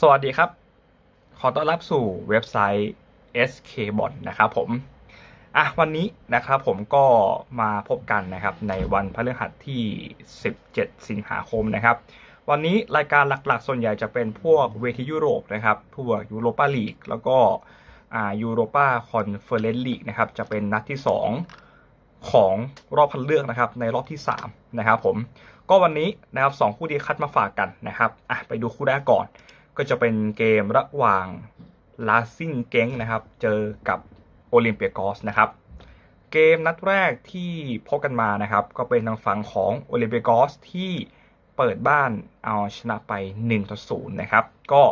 สวัสดีครับ ขอต้อนรับสู่เว็บไซต์ SKBOT นะครับผมอะวันนี้นะครับผมก็มาพบกันนะครับในวันพฤหัสที่ 17 สิงหาคมนะครับ วันนี้รายการหลักๆ ส่วนใหญ่จะเป็นพวกเวทียุโรปนะครับพวกยูโรปาลีกแล้วก็อ่ายูโรปาคอนเฟอเรนซ์ลีกนะครับจะเป็นนัดที่ 2 ของรอบคัดเลือกนะครับในรอบที่ 3 นะครับผมก็วันนี้นะครับสองคู่ที่คัดมาฝากกันนะครับอะไปดูคู่แรกก่อน ก็จะเป็นเกมระหว่างลาซิงเก้งนะครับ เจอกับโอลิมเปียกอสนะครับ เกมนัดแรกที่พบกันมานะครับ ก็เป็นทางฝั่งของโอลิมเปียกอสที่เปิดบ้านเอาชนะไป1ต่อ0นะครับ ก็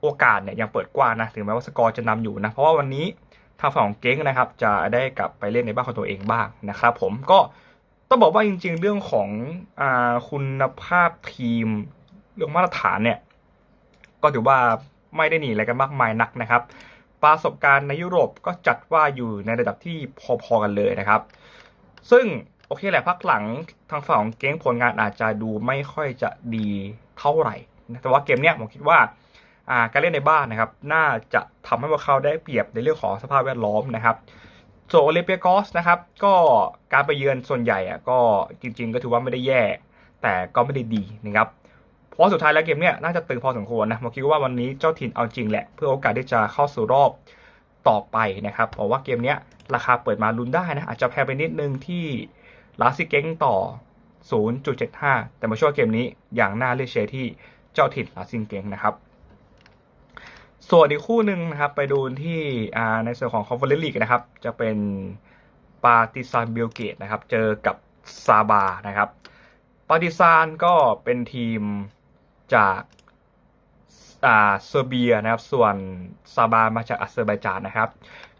โอกาสเนี่ยยังเปิดกว้างนะ ถึงแม้ว่าสกอร์จะนำอยู่นะ เพราะว่าวันนี้ทางฝั่งของเก้งนะครับ จะได้กลับไปเล่นในบ้านของตัวเองบ้างนะครับ ผมก็ต้องบอกว่าจริง ๆ เรื่องของอคุณภาพทีมเรื่องมาตรฐานเนี่ย ก็ถือว่าไม่ได้หนีอะไรกันมากมายนักนะครับ ประสบการณ์ในยุโรปก็จัดว่าอยู่ในระดับที่พอๆกันเลยนะครับ ซึ่งโอเคแหละพักหลังทางฝั่งของเก้งผลงานอาจจะดูไม่ค่อยจะดีเท่าไหร่นะแต่ว่าเกมเนี้ยผมคิดว่าการเล่นในบ้านนะครับ น่าจะทำให้พวกเขาได้เปรียบในเรื่องของสภาพแวดล้อมนะครับโจโอลิเปียกอสนะครับ ก็การไปเยือนส่วนใหญ่อะก็จริง ๆ ก็ถือว่าไม่ได้แย่ แต่ก็ไม่ได้ดีนะครับ เพราะสุดท้ายแล้วเกมเนี้ยน่าจะตึงพอสมควรนะผมคิดว่าวันนี้เจ้าถิ่นเอาจริงแหละ เพื่อโอกาสที่จะเข้าสู่รอบต่อไปนะครับเพราะว่าเกมเนี้ยราคาเปิดมาลุ้นได้นะอาจจะแพงไปนิดนึงที่ลาซิเก้งต่อ 0.75 แต่มาช่วงเกมนี้อย่างน่าเลือเชียที่เจ้าถิ่นลาซิเก้งนะครับ ส่วนอีกคู่หนึ่งนะครับไปดูที่ในส่วนของคอนเฟอเรนซ์ลีกนะครับ จะเป็นปาติซานเบลเกตนะครับ เจอกับซาบานะครับปาติซานก็เป็นทีม จากอ่าเซอร์เบียนะครับ ส่วนซาบามาจากอาเซอร์ไบจานนะครับ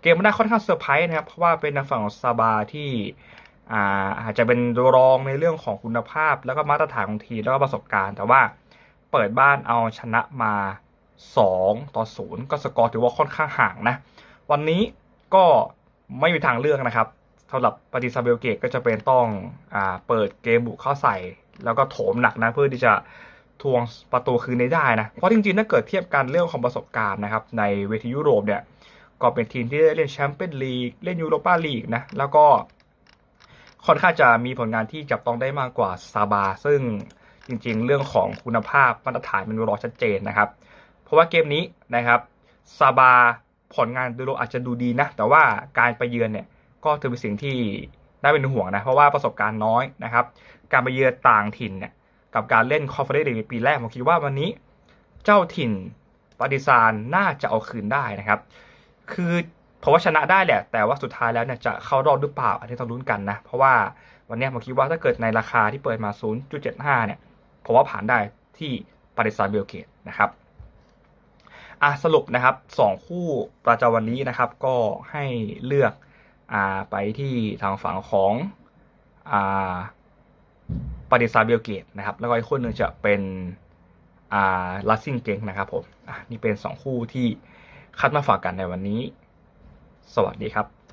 เกมมันได้ค่อนข้างเซอร์ไพรส์นะครับ เพราะว่าเป็นทางฝั่งของซาบาที่อาจจะเป็นรองในเรื่องของคุณภาพ แล้วก็มาตรฐานของทีแล้วก็ประสบการณ์ แต่ว่าเปิดบ้านเอาชนะมา 2 ต่อ 0 ก็สกอร์ถือว่าค่อนข้างห่างนะ วันนี้ก็ไม่มีทางเลือกนะครับสำหรับปฏิซาเบลเกตก็จะเป็นต้องอเปิดเกมบุกเข้าใส่ แล้วก็โถมหนักนะเพื่อที่จะ ทวงประตูคืนได้ได้นะ เพราะจริงๆ ถ้าเกิดเทียบกันเรื่องของประสบการณ์นะครับ ในเวทียุโรปเนี่ย ก็เป็นทีมที่ได้เล่นแชมเปี้ยนลีก เล่นยูโรปาลีกนะ แล้วก็ค่อนข้างจะมีผลงานที่จับต้องได้มากกว่าซาบา ซึ่งจริงๆ เรื่องของคุณภาพมาตรฐานมันรอชัดเจนนะครับ เพราะว่าเกมนี้นะครับซาบาผลงานดูโรอาจจะดูดีนะ แต่ว่าการไปเยือนเนี่ยก็ถือเป็นสิ่งที่น่าเป็นห่วงนะ เพราะว่าประสบการณ์น้อยนะครับ การไปเยือนต่างถิ่นเนี่ย กับการเล่นคอนเฟอเรนซ์ลีกในปีแรกผมคิดว่าวันนี้เจ้าถิ่นปาร์ติซานน่าจะเอาคืนได้นะครับ คือผมว่าชนะได้แหละ แต่ว่าสุดท้ายแล้วเนี่ยจะเข้ารอบหรือเปล่า อันนี้ต้องลุ้นกันนะ เพราะว่าวันนี้ผมคิดว่าถ้าเกิดในราคาที่เปิดมา 0.75 เนี่ยผมว่าผ่านได้ที่ปาร์ติซานเบลเกตนะครับอะสรุปนะครับสองคู่ประจำวันนี้นะครับ ก็ให้เลือกอ่าไปที่ทางฝั่งของอ่าาริซาเบลเกตนะครับแล้วก็อีกคู่หนึ่งจะเป็นอ่าลาซิงเกงนะครับผมอะนี่เป็นสองคู่ที่คัดมาฝากกันในวันนี้ สวัสดีครับ